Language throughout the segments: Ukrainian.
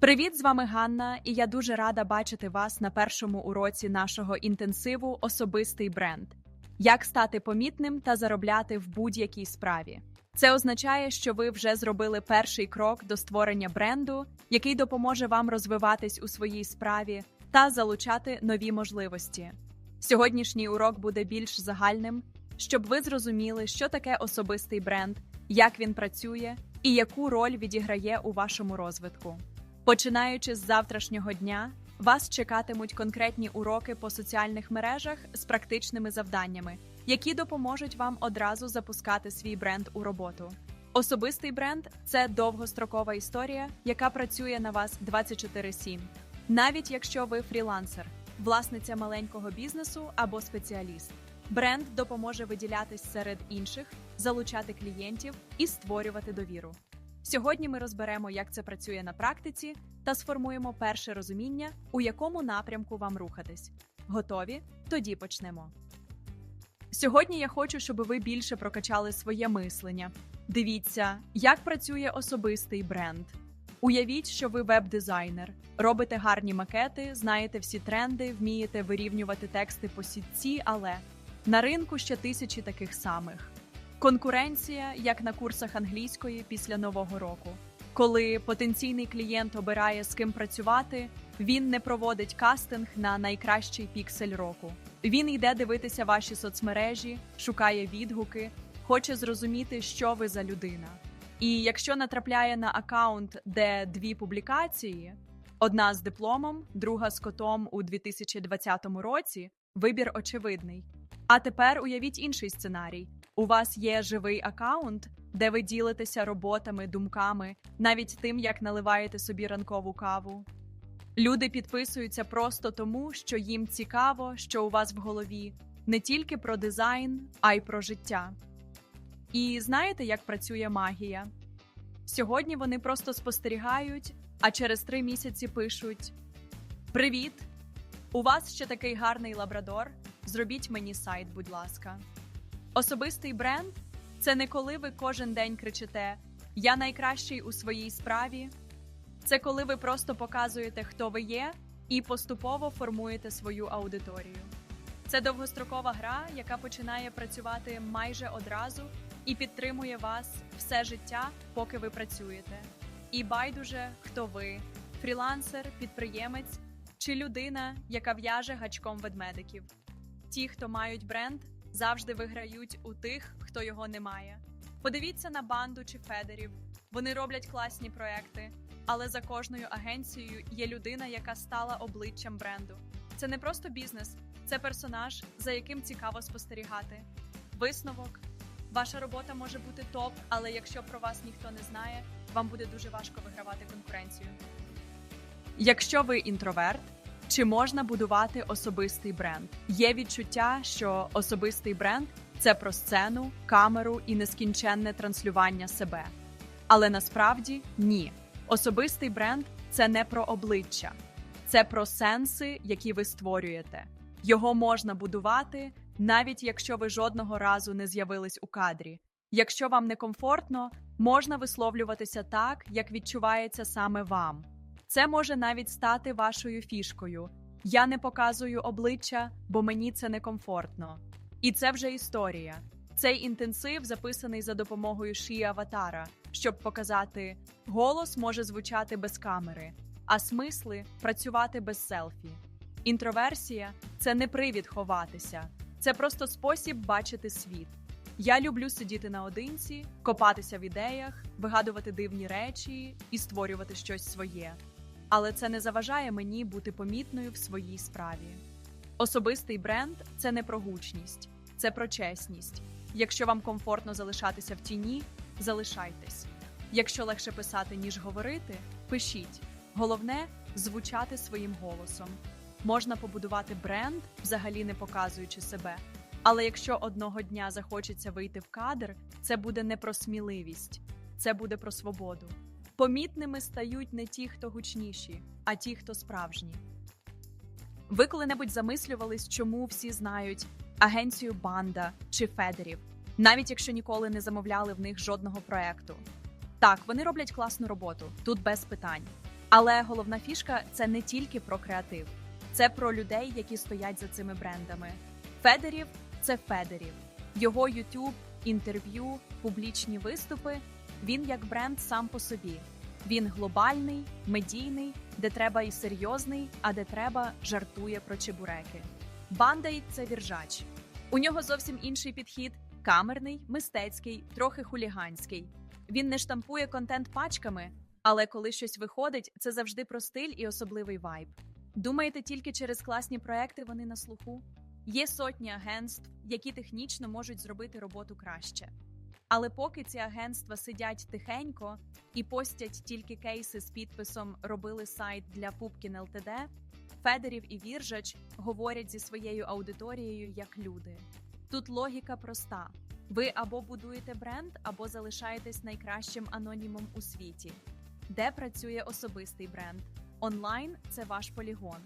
Привіт, з вами Ганна, і я дуже рада бачити вас на першому уроці нашого інтенсиву Особистий бренд. Як стати помітним та заробляти в будь-якій справі. Це означає, що ви вже зробили перший крок до створення бренду, який допоможе вам розвиватись у своїй справі та залучати нові можливості. Сьогоднішній урок буде більш загальним, щоб ви зрозуміли, що таке особистий бренд, як він працює і яку роль відіграє у вашому розвитку. Починаючи з завтрашнього дня, вас чекатимуть конкретні уроки по соціальних мережах з практичними завданнями, які допоможуть вам одразу запускати свій бренд у роботу. Особистий бренд це довгострокова історія, яка працює на вас 24/7. Навіть якщо ви фрілансер, власниця маленького бізнесу або спеціаліст. Бренд допоможе виділятись серед інших, залучати клієнтів і створювати довіру. Сьогодні ми розберемо, як це працює на практиці, та сформуємо перше розуміння, у якому напрямку вам рухатись. Готові? Тоді почнемо. Сьогодні я хочу, щоб ви більше прокачали своє мислення. Дивіться, як працює особистий бренд. Уявіть, що ви веб-дизайнер, робите гарні макети, знаєте всі тренди, вмієте вирівнювати тексти по сітці, але на ринку ще тисячі таких самих. Конкуренція, як на курсах англійської після нового року. Коли потенційний клієнт обирає з ким працювати, він не проводить кастинг на найкращий піксель року. Він йде дивитися ваші соцмережі, шукає відгуки, хоче зрозуміти, що ви за людина. І якщо натрапляє на аккаунт, де дві публікації: одна з дипломом, друга з котом у 2020 році, вибір очевидний. А тепер уявіть інший сценарій: у вас є живий аккаунт, де ви ділитеся роботами, думками, навіть тим, як наливаєте собі ранкову каву. Люди підписуються просто тому, що їм цікаво, що у вас в голові не тільки про дизайн, а й про життя. І знаєте, як працює магія? Сьогодні вони просто спостерігають, а через три місяці пишуть: Привіт! У вас ще такий гарний лабрадор. Зробіть мені сайт, будь ласка. Особистий бренд це не коли ви кожен день кричите Я найкращий у своїй справі. Це коли ви просто показуєте, хто ви є, і поступово формуєте свою аудиторію. Це довгострокова гра, яка починає працювати майже одразу і підтримує вас все життя, поки ви працюєте. І байдуже, хто ви фрілансер, підприємець чи людина, яка в'яже гачком ведмедиків. Ті, хто мають бренд, завжди виграють у тих, хто його не має. Подивіться на банду чи федерів. Вони роблять класні проекти, але за кожною агенцією є людина, яка стала обличчям бренду. Це не просто бізнес, це персонаж, за яким цікаво спостерігати. Висновок. Ваша робота може бути топ, але якщо про вас ніхто не знає, вам буде дуже важко вигравати конкуренцію. Якщо ви інтроверт, чи можна будувати особистий бренд? Є відчуття, що особистий бренд це про сцену, камеру і нескінченне транслювання себе. Але насправді ні. Особистий бренд це не про обличчя, це про сенси, які ви створюєте. Його можна будувати, навіть якщо ви жодного разу не з'явились у кадрі. Якщо вам некомфортно, можна висловлюватися так, як відчувається саме вам. Це може навіть стати вашою фішкою. Я не показую обличчя, бо мені це некомфортно. І це вже історія. Цей інтенсив записаний за допомогою шиї аватара, щоб показати, голос може звучати без камери, а смисли працювати без селфі. Інтроверсія це не привід ховатися, це просто спосіб бачити світ. Я люблю сидіти наодинці, копатися в ідеях, вигадувати дивні речі і створювати щось своє. Але це не заважає мені бути помітною в своїй справі. Особистий бренд це не про гучність, це про чесність. Якщо вам комфортно залишатися в тіні, залишайтесь. Якщо легше писати, ніж говорити, пишіть. Головне звучати своїм голосом. Можна побудувати бренд, взагалі не показуючи себе. Але якщо одного дня захочеться вийти в кадр, це буде не про сміливість, це буде про свободу. Помітними стають не ті, хто гучніші, а ті, хто справжні. Ви коли-небудь замислювались, чому всі знають агенцію Банда чи Федерів, навіть якщо ніколи не замовляли в них жодного проекту. Так, вони роблять класну роботу, тут без питань. Але головна фішка це не тільки про креатив, це про людей, які стоять за цими брендами. Федерів це Федерів. Його YouTube, інтерв'ю, публічні виступи. Він як бренд сам по собі. Він глобальний, медійний, де треба і серйозний, а де треба жартує про чебуреки. Бандай це віржач. У нього зовсім інший підхід: камерний, мистецький, трохи хуліганський. Він не штампує контент пачками, але коли щось виходить, це завжди про стиль і особливий вайб. Думаєте, тільки через класні проекти вони на слуху? Є сотні агентств, які технічно можуть зробити роботу краще. Але поки ці агентства сидять тихенько і постять тільки кейси з підписом робили сайт для Пупкін ЛТД, Федерів і Віржач говорять зі своєю аудиторією як люди. Тут логіка проста: ви або будуєте бренд, або залишаєтесь найкращим анонімом у світі. Де працює особистий бренд? Онлайн це ваш полігон.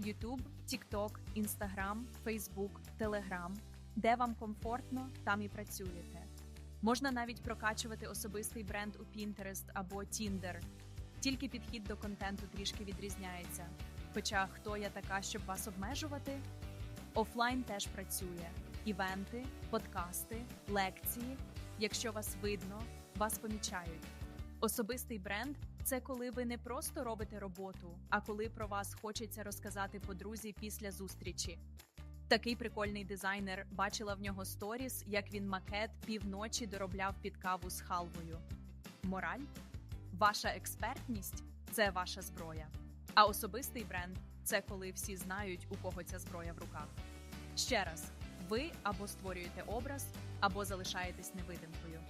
YouTube, TikTok, Instagram, Facebook, Telegram. Де вам комфортно, там і працюєте. Можна навіть прокачувати особистий бренд у Pinterest або Tinder. Тільки підхід до контенту трішки відрізняється. Хоча хто я така, щоб вас обмежувати? Офлайн теж працює: івенти, подкасти, лекції. Якщо вас видно, вас помічають. Особистий бренд це коли ви не просто робите роботу, а коли про вас хочеться розказати подрузі після зустрічі. Такий прикольний дизайнер бачила в нього сторіс, як він макет півночі доробляв під каву з халвою. Мораль? Ваша експертність це ваша зброя. А особистий бренд це коли всі знають, у кого ця зброя в руках. Ще раз, ви або створюєте образ, або залишаєтесь невидимкою.